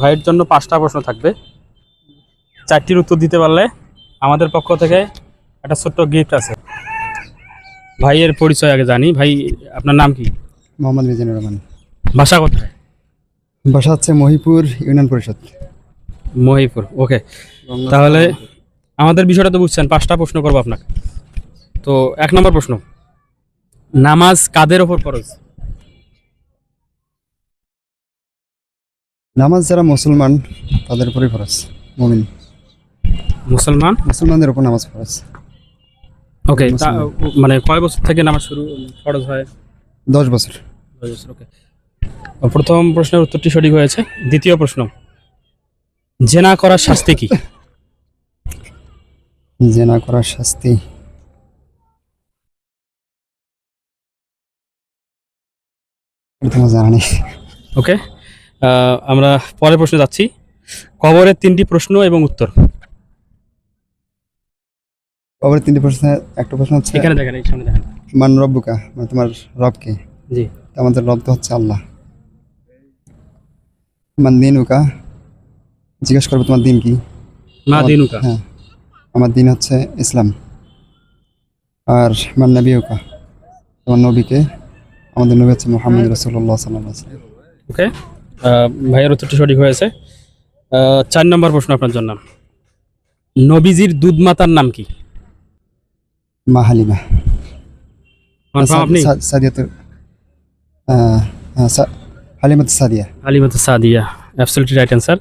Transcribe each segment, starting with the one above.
ভাইয়ের জন্য পাঁচটা প্রশ্ন থাকবে। চারটির উত্তর দিতে পারলে আমাদের পক্ষ থেকে একটা ছোট্ট গিফট আছে। ভাইয়ের পরিচয় আগে জানি। ভাই আপনার নাম কি? মোহাম্মদ মিজানুর রহমান। ভাষা কোথায়? বাসা হচ্ছে মহিপুর ইউনিয়ন পরিষদ। মহিপুর ওকে। তাহলে আমাদের বিষয়টা তো বুঝছেন পাঁচটা প্রশ্ন করব আপনাকে। তো এক নম্বর প্রশ্ন। নামাজ কাদের ওপর ফরজ? নামাজ যারা মুসলমান তাদের উপরেই ফরজ মমিন। মুসলমান? মুসলমানদের উপর নামাজ ফরজ। ওকে মানে কয় বছর থেকে নামাজ শুরু ফরজ হয়? দশ বছর। দশ বছর, ওকে প্রথম প্রশ্নের উত্তরটি সঠিক হয়েছে। দ্বিতীয় প্রশ্ন জেনা করার শাস্তি কি? জেনা করার শাস্তি। তোমার জানা নেই। ওকে আমরা পরের প্রশ্নে যাচ্ছি। কবরের তিনটি প্রশ্ন এবং উত্তর। আবার তিনটি প্রশ্ন একটা প্রশ্ন হচ্ছে এখানে দেখেন এই সামনে দেখেন। মান রব্বুকা মানে তোমার রবকে জি। আমাদের রব তো হচ্ছে আল্লাহ। মান দিনুকা জিজ্ঞেস করব তোমার দিন কি? মা দিনুকা হ্যাঁ। আমার দিন হচ্ছে ইসলাম। আর আমার নবীকা তোমার নবীকে আমাদের নবী হচ্ছে মোহাম্মদ রসুল্লাহ সাল্লাম। ওকে। ভাইয়ের উত্তরটি সঠিক হয়েছে। চার নম্বর প্রশ্ন আপনার জন্য। নবীজির দুধ মাতার নাম কি? মা হালিমা আপনি? আহ, Halimat Sadia. Alimat Sadia. Absolutely right answer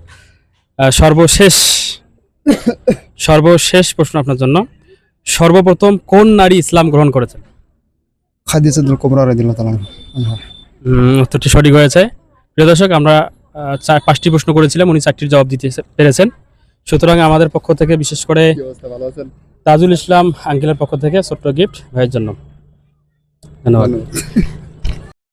সর্বশেষ সর্বশেষ প্রশ্ন আপনার জন্য। সর্বপ্রথম কোন নারী ইসলাম গ্রহণ করেছেন? খাদিজাতুল কোবরা রাদিয়াল্লাহু তাআলা আনহা। উত্তরটি সঠিক হয়েছে। প্রিয় দর্শক আমরা চার পাঁচটি প্রশ্ন করেছিলাম উনি চারটির জবাব দিতে পেরেছেন। সুতরাং আমাদের পক্ষ থেকে বিশেষ করে তাজুল ইসলাম আঙ্কেলের পক্ষ থেকে ছোট্ট গিফট ভাইয়ের জন্য। ধন্যবাদ। ধন্যবাদ।